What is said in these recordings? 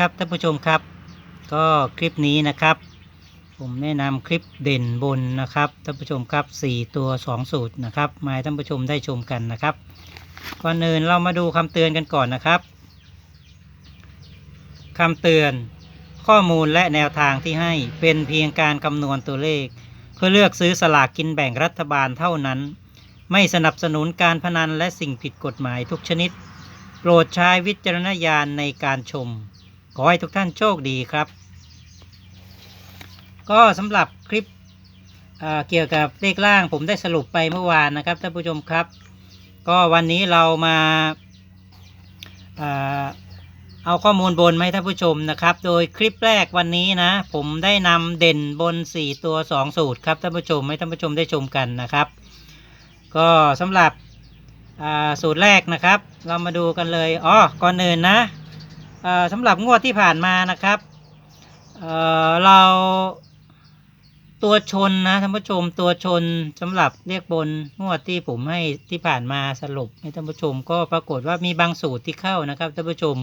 ครับท่านผู้ชมครับ ก็คลิปนี้นะครับ ผมแนะนำคลิปเด่นบนนะครับท่านผู้ชมครับ 4 ตัว 2 สูตรนะครับมาให้ท่านผู้ชมได้ชมกันนะครับก่อนอื่นเรามาดูคำเตือนกันก่อนนะครับคำเตือนข้อมูลและแนวทางที่ให้เป็นเพียงการคำนวณตัวเลข เพื่อเลือกซื้อสลากกินแบ่งรัฐบาลเท่านั้น ไม่สนับสนุนการพนันและสิ่งผิดกฎหมายทุกชนิด โปรดใช้วิจารณญาณในการชม ขอให้ทุกท่านโชคดีครับ ก็สำหรับคลิปเเกี่ยวกับเลขล่างผมได้สรุปไปเมื่อวานนะครับท่านผู้ชมครับ ก็วันนี้เรามาเอาข้อมูลบนมาให้ท่านผู้ชมนะครับ โดยคลิปแรกวันนี้นะ ผมได้นำเด่นบน 4 ตัว 2 สูตรครับท่านผู้ชมให้ท่านผู้ชมได้ชมกันนะครับ ก็สำหรับสูตรแรกนะครับ เรามาดูกันเลยอ๋อก่อนอื่นนะ สำหรับงวดที่ผ่านมานะครับเเราตัวชนนะท่านผู้ชมตัวชนสำหรับเรียกบนงวดที่ผมให้ที่ผ่านมาสรุปให้ท่านผู้ชม ก็ปรากฏว่ามีบางสูตรที่เข้านะครับท่านผู้ชม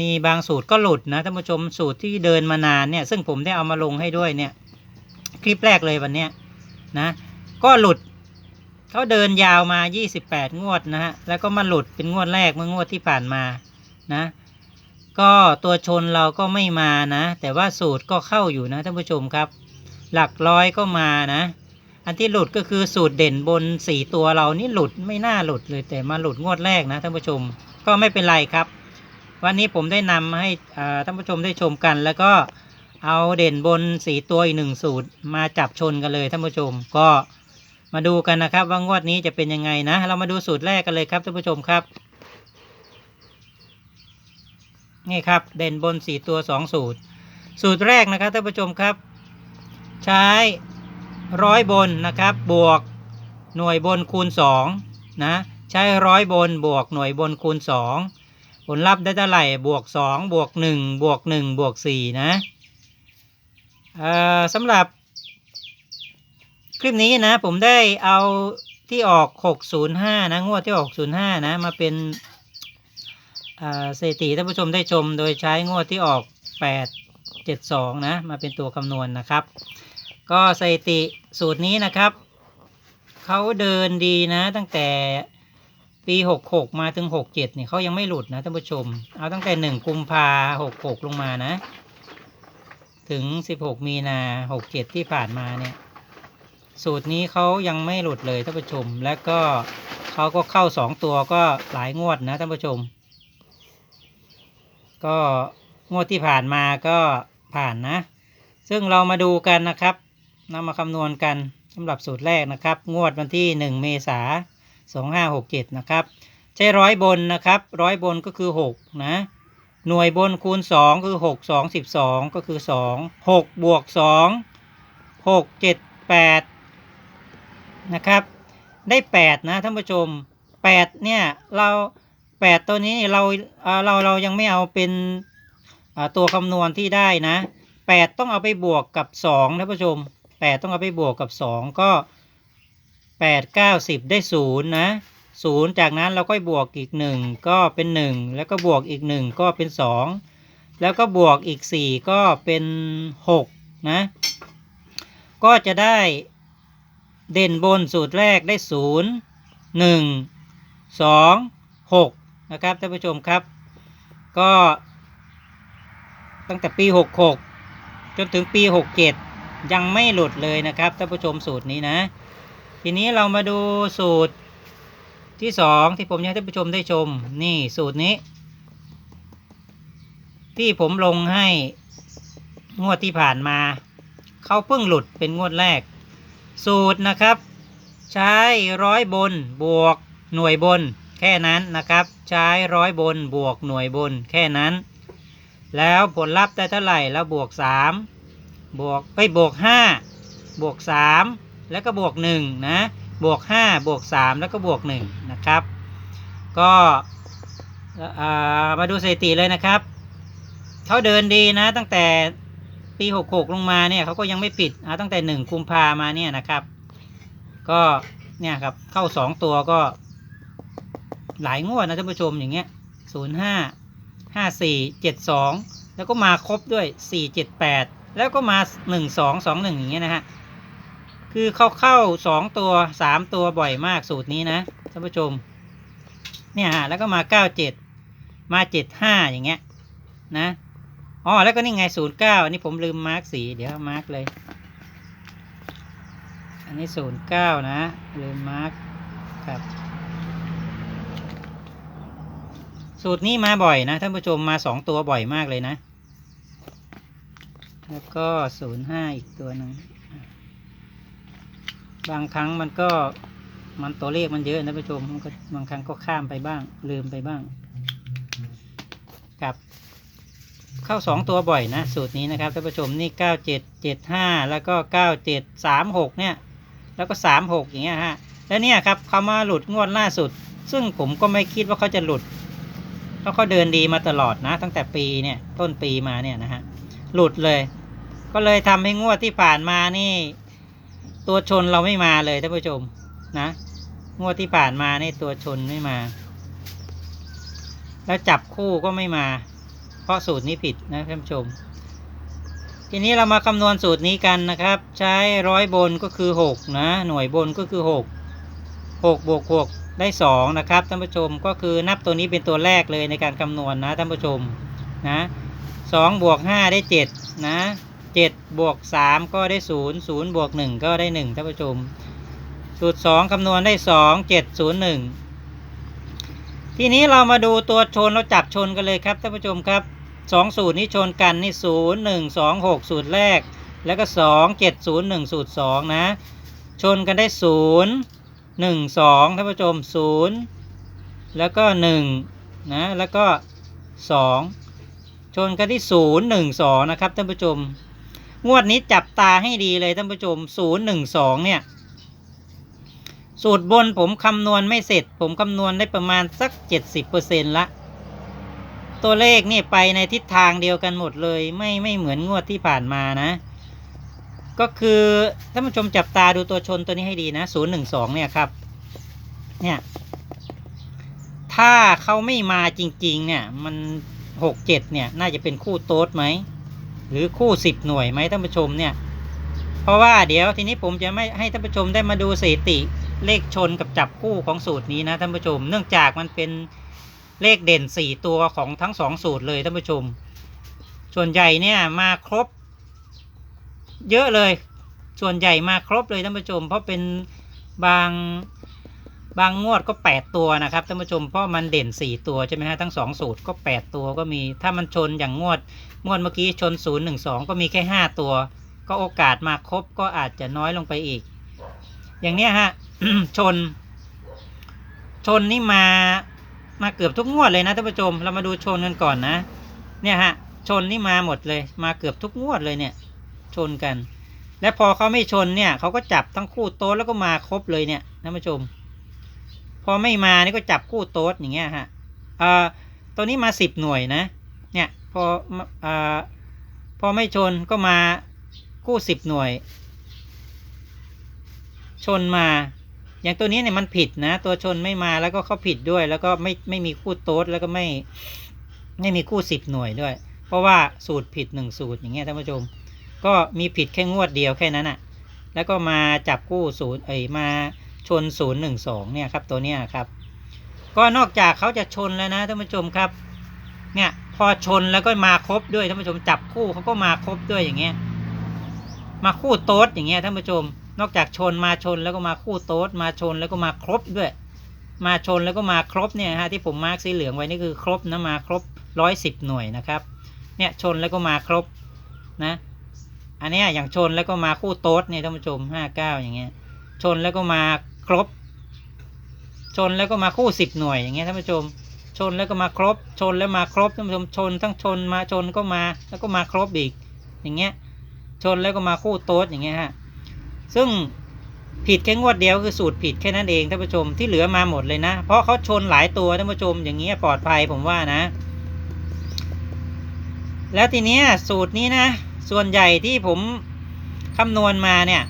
มีบางสูตรก็หลุดนะท่านผู้ชมสูตรที่เดินมานานเนี่ยซึ่งผมได้เอามาลงให้ด้วยเนี่ยคลิปแรกเลยวันเนี้ยนะก็หลุดเขาเดินยาวมา 28 งวดนะฮะแล้วก็มาหลุดเป็นงวดแรกเมื่องวดที่ผ่านมานะ ก็ตัวชนเราก็ไม่มานะ แต่ว่าสูตรก็เข้าอยู่นะท่านผู้ชมครับ หลักร้อยก็มานะ อันที่หลุดก็คือสูตรเด่นบนสี่ตัวเรานี่หลุดไม่น่าหลุดเลยแต่มาหลุดงวดแรกนะท่านผู้ชมก็ไม่เป็นไรครับ วันนี้ผมได้นำมาให้ท่านผู้ชมได้ชมกัน แล้วก็เอาเด่นบนสี่ตัวอีกหนึ่งสูตรมาจับชนกันเลยท่านผู้ชมก็มาดูกันนะครับว่างวดนี้จะเป็นยังไงนะ เรามาดูสูตรแรกกันเลยครับท่านผู้ชมครับ นี่ครับ เด่นบน 4 ตัว 2 สูตร สูตรแรกนะครับท่านผู้ชมครับ ใช้ร้อยบนนะครับ บวกหน่วยบนคูณ2นะใช้ร้อยบนบวกหน่วยบนคูณ 2 ผลลัพธ์ได้เท่าไหร่บวก 2 บวก 1 บวก 1 บวก 4 นะเอ่อสำหรับคลิปนี้นะ ผมได้เอาที่ออก 605 นะ งวดที่ออก05 นะ มาเป็น สถิติท่านผู้ชมได้ชมโดยใช้งวดที่ออก 8 7 2 นะ มาเป็นตัวคำนวณนะครับ ก็สถิติสูตรนี้นะครับ เขาเดินดีนะ ตั้งแต่ปี 66 มาถึง 67เนี่ยเขายังไม่หลุดนะท่านผู้ชม เอาตั้งแต่ 1 กุมภา66 ลงมานะ ถึง 16 มีนา 67 ที่ผ่านมาเนี่ย สูตรนี้เขายังไม่หลุดเลยท่านผู้ชม และก็เขาก็เข้า 2 ตัวก็หลายงวดนะท่านผู้ชม ก็งวดที่ผ่านมาก็ผ่านนะ ซึ่งเรามาดูกันนะครับนำมาคำนวณกันสำหรับสูตรแรกนะครับ งวดวันที่ 1 เมษาสองห้าหกเจ็ดนะครับ ใช้ร้อยบนนะครับร้อยบนก็คือ 6 นะ หน่วยบนคูณ 2 คือ 6 2 12 ก็คือ 2 6 บวก 2 6 7 8 นะครับ ได้ 8 นะท่านผู้ชม 8 เนี่ย เรา แปดตัวนี้เราเอ่อเราเรายังไม่เอาเป็นตัวคำนวณที่ได้นะแปดต้องเอาไปบวกกับสองนะผู้ชมแปดต้องเอาไปบวกกับสองก็แปดเก้าสิบได้ศูนย์นะศูนย์จากนั้นเราก็บวกอีกหนึ่งก็เป็นหนึ่งแล้วก็บวกอีกหนึ่งก็เป็นสองแล้วก็บวกอีกสี่ก็เป็นหกนะก็จะได้เด่นบนสูตรแรกได้ศูนย์หนึ่งสองหก นะครับท่านผู้ชมครับ ก็ตั้งแต่ปี 66 จนถึงปี 67 ยังไม่หลุดเลยนะครับท่านผู้ชมสูตรนี้นะ ทีนี้เรามาดูสูตรที่ 2 ที่ผมอยากให้ท่านผู้ชมได้ชมนี่สูตรนี้ ที่ผมลงให้งวดที่ผ่านมาเขาเพิ่งหลุดเป็นงวดแรก สูตรนะครับ ใช้ร้อยบนบวกหน่วยบน ค่นั้นนะครับ ใช้ร้อยบนบวกหน่วยบนแค่นั้น แล้วผลลัพธ์ได้เท่าไหร่แล้วบวกสามบวกไปบวกห้าบวกสามแล้วก็บวกหนึ่งนะบวกห้าบวกสามแล้วก็บวกหนึ่งนะครับ ก็มาดูสถิติเลยนะครับเขาเดินดีนะตั้งแต่ปีหกหกลงมาเนี่ยเขาก็ยังไม่ปิดตั้งแต่หนึ่งกุมภามาเนี่ยนะครับ ก็เนี่ยครับเข้าสองตัวก็ หลายงวดนะท่านผู้ชมอย่างเงี้ยศูนย์ห้าห้าสี่เจ็ดสองแล้วก็มาครบด้วยสี่เจ็ดแปดแล้วก็มาหนึ่งสองสองหนึ่งอย่างเงี้ยนะฮะคือเข้าเข้าสองตัวสามตัวบ่อยมากสูตรนี้นะท่านผู้ชมเนี่ยฮะแล้วก็มาเก้าเจ็ดมาเจ็ดห้าอย่างเงี้ยนะอ๋อแล้วก็นี่ไงศูนย์เก้าอันนี้ผมลืมมาร์กสีเดี๋ยวมาร์กเลย อันนี้ศูนย์เก้านะลืมมาร์กครับ สูตรนี้มาบ่อยนะท่านผู้ชมมาสองตัวบ่อยมากเลยนะ แล้วก็ศูนย์ห้าอีกตัวหนึ่งบางครั้งมันก็มันตัวเลขมันเยอะนะท่านผู้ชมมันก็บางครั้งก็ข้ามไปบ้าง ลืมไปบ้างครับ เข้าสองตัวบ่อยนะ สูตรนี้นะครับท่านผู้ชมนี่เก้าเจ็ดเจ็ดห้าแล้วก็เก้าเจ็ดสามหกเนี่ย แล้วก็สามหกอย่างเงี้ยฮะ แล้วเนี่ยครับเขามาหลุดงวดล่าสุด ซึ่งผมก็ไม่คิดว่าเขาจะหลุด เพราะเขาเดินดีมาตลอดนะ ตั้งแต่ปีเนี่ยต้นปีมาเนี่ยนะฮะหลุดเลย ก็เลยทำให้งวดที่ผ่านมานี่ ตัวชนเราไม่มาเลยท่านผู้ชมนะงวดที่ผ่านมานี่ตัวชนไม่มา แล้วจับคู่ก็ไม่มา เพราะสูตรนี้ผิดนะท่านผู้ชม ทีนี้เรามาคำนวณสูตรนี้กันนะครับ ใช้ร้อยบนก็คือหกนะ หน่วยบนก็คือหกหกบวกหก ได้สองนะครับท่านผู้ชมก็คือนับตัวนี้เป็นตัวแรกเลยในการคำนวณนะท่านผู้ชมนะสองบวกห้าได้เจ็ดนะเจ็ดบวกสามก็ได้ศูนย์ศูนย์บวกหนึ่งก็ได้หนึ่งท่านผู้ชม สูตรสองคำนวณได้สองเจ็ดศูนย์หนึ่งทีนี้เรามาดูตัวชนเราจับชนกันเลยครับท่านผู้ชมครับสองสูตรนี้ชนกันนี่ศูนย์หนึ่งสองหกสูตรแรก แล้วก็สองเจ็ดศูนย์หนึ่งสูตรสองนะ ชนกันได้ศูนย์ หนึ่งสองท่านผู้ชมศูนย์แล้วก็หนึ่งนะ แล้วก็สองชนกันที่ศูนย์หนึ่งสองนะครับท่านผู้ชม งวดนี้จับตาให้ดีเลยท่านผู้ชมศูนย์หนึ่งสองเนี่ย สูตรบนผมคำนวณไม่เสร็จ ผมคำนวณได้ประมาณสักเจ็ดสิบเปอร์เซ็นละ ตัวเลขนี่ไปในทิศทางเดียวกันหมดเลย ไม่ไม่เหมือนงวดที่ผ่านมานะ ก็คือท่านผู้ชมจับตาดูตัวชนตัวนี้ให้ดีนะศูนย์หนึ่งสองเนี่ยครับ เนี่ย ถ้าเขาไม่มาจริง ๆ เนี่ย มันหกเจ็ดเนี่ย น่าจะเป็นคู่โต๊ดไหม หรือคู่สิบหน่วยไหมท่านผู้ชมเนี่ย เพราะว่าเดี๋ยวทีนี้ผมจะไม่ให้ท่านผู้ชมได้มาดูสถิติเลขชนกับจับคู่ของสูตรนี้นะท่านผู้ชม เนื่องจากมันเป็นเลขเด่นสี่ตัวของทั้งสองสูตรเลยท่านผู้ชม ส่วนใหญ่เนี่ยมาครบ เยอะเลย ส่วนใหญ่มาครบเลยท่านผู้ชม เพราะเป็นบางบางงวดก็แปดตัวนะครับท่านผู้ชมเพราะมันเด่นสี่ตัวใช่ไหมฮะทั้งสองสูตรก็แปดตัวก็มี ถ้ามันชนอย่างงวด งวดเมื่อกี้ชนศูนย์หนึ่งสองก็มีแค่ห้าตัว ก็โอกาสมาครบก็อาจจะน้อยลงไปอีก อย่างเนี้ยฮะชน ชนนี่มามาเกือบทุกงวดเลยนะท่านผู้ชม เรามาดูชนกันก่อนนะ เนี่ยฮะชนนี่มาหมดเลย มาเกือบทุกงวดเลยเนี่ย ชนกัน และพอเขาไม่ชนเนี่ยเขาก็จับทั้งคู่โต๊ดแล้วก็มาครบเลยเนี่ยท่านผู้ชม พอไม่มานี่ก็จับคู่โต๊ดอย่างเงี้ยฮะเอ่าตัวนี้มาสิบหน่วยนะ เนี่ยพอเอ่าพอไม่ชนก็มาคู่สิบหน่วย ชนมา อย่างตัวนี้เนี่ยมันผิดนะ ตัวชนไม่มาแล้วก็เขาผิดด้วย แล้วก็ไม่ไม่มีคู่โต๊ดแล้วก็ไม่ไม่มีคู่สิบหน่วยด้วย เพราะว่าสูตรผิดหนึ่งสูตรอย่างเงี้ยท่านผู้ชม ก็มีผิดแค่งวดเดียวแค่นั้นอะแล้วก็มาจับคู่ศูนย์เอ้ยมาชนศูนย์หนึ่งสองเนี่ยครับตัวเนี้ยครับ ก็นอกจากเขาจะชนแล้วนะท่านผู้ชมครับ เนี่ยพอชนแล้วก็มาครบด้วยท่านผู้ชมจับคู่เขาก็มาครบด้วยอย่างเงี้ย มาคู่โต๊ดอย่างเงี้ยท่านผู้ชม นอกจากชนมาชนแล้วก็มาคู่โต๊ดมาชนแล้วก็มาครบด้วย มาชนแล้วก็มาครบเนี่ยฮะที่ผมมาร์กสีเหลืองไว้นี่คือครบนะมาครบร้อยสิบหน่วยนะครับ เนี่ยชนแล้วก็มาครบนะ อันนี้อย่างชนแล้วก็มาคู่โต๊ดเนี่ยท่านผู้ชมห้าเก้าอย่างเงี้ย ชนแล้วก็มาครบ ชนแล้วก็มาคู่สิบหน่วยอย่างเงี้ยท่านผู้ชม ชนแล้วก็มาครบ ชนแล้วมาครบท่านผู้ชมชนทั้งชนมาชนก็มาแล้วก็มาครบอีก อย่างเงี้ย ชนแล้วก็มาคู่โต๊ดอย่างเงี้ยฮะ ซึ่งผิดแค่งวดเดียวคือสูตรผิดแค่นั้นเองท่านผู้ชมที่เหลือมาหมดเลยนะ เพราะเขาชนหลายตัวท่านผู้ชมอย่างเงี้ยปลอดภัยผมว่านะ แล้วทีเนี้ยสูตรนี้นะ ส่วนใหญ่ที่ผมคำนวณมาเนี่ย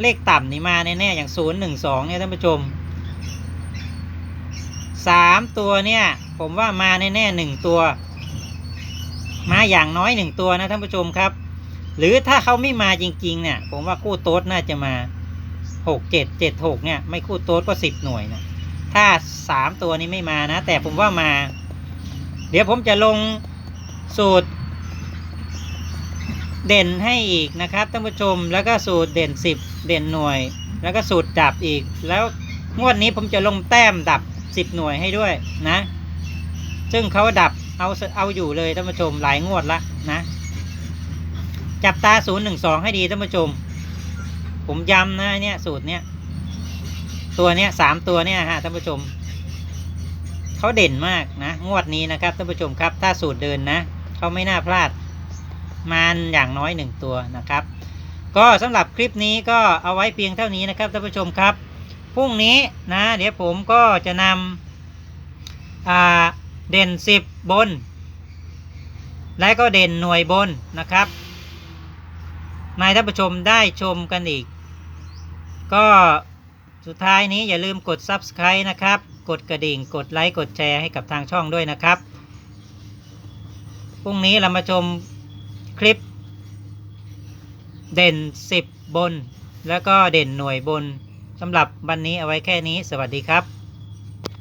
เลขต่ำนี่มาแน่ๆอย่างศูนย์หนึ่งสองเนี่ยท่านผู้ชมสามตัวเนี่ย ผมว่ามาแน่ๆหนึ่งตัว มาอย่างน้อยหนึ่งตัวนะท่านผู้ชมครับ หรือถ้าเขาไม่มาจริงๆเนี่ย ผมว่าคู่โต๊ดน่าจะมาหกเจ็ดเจ็ดหกเนี่ย ไม่คู่โต๊ดก็สิบหน่วยนะถ้าสามตัวนี้ไม่มานะ แต่ผมว่ามา เดี๋ยวผมจะลงสูตร เด่นให้อีกนะครับท่านผู้ชมแล้วก็สูตรเด่นสิบเด่นหน่วย แล้วก็สูตรดับอีก แล้วงวดนี้ผมจะลงแต้มดับสิบหน่วยให้ด้วยนะ ซึ่งเขาดับเอาเอาอยู่เลยท่านผู้ชมหลายงวดละนะ จับตาศูนย์หนึ่งสองให้ดีท่านผู้ชม ผมย้ำนะเนี่ยสูตรเนี้ยตัวเนี้ยสามตัวเนี่ยฮะท่านผู้ชมเขาเด่นมากนะงวดนี้นะครับท่านผู้ชมครับ ถ้าสูตรเดินนะเขาไม่น่าพลาด มันอย่างน้อยหนึ่งตัวนะครับ ก็สำหรับคลิปนี้ก็เอาไว้เพียงเท่านี้นะครับท่านผู้ชมครับพรุ่งนี้นะเดี๋ยวผมก็จะนำเด่นสิบบน และก็เด่นหน่วยบนนะครับนายท่านผู้ชมได้ชมกันอีก ก็สุดท้ายนี้อย่าลืมกด Subscribe นะครับ กดกระดิ่ง กดไลค์ กดแชร์ให้กับทางช่องด้วยนะครับ พรุ่งนี้เรามาชม คลิป เด่น 10 บน แล้วก็เด่นหน่วยบนสำหรับวันนี้เอาไว้แค่นี้ สวัสดีครับ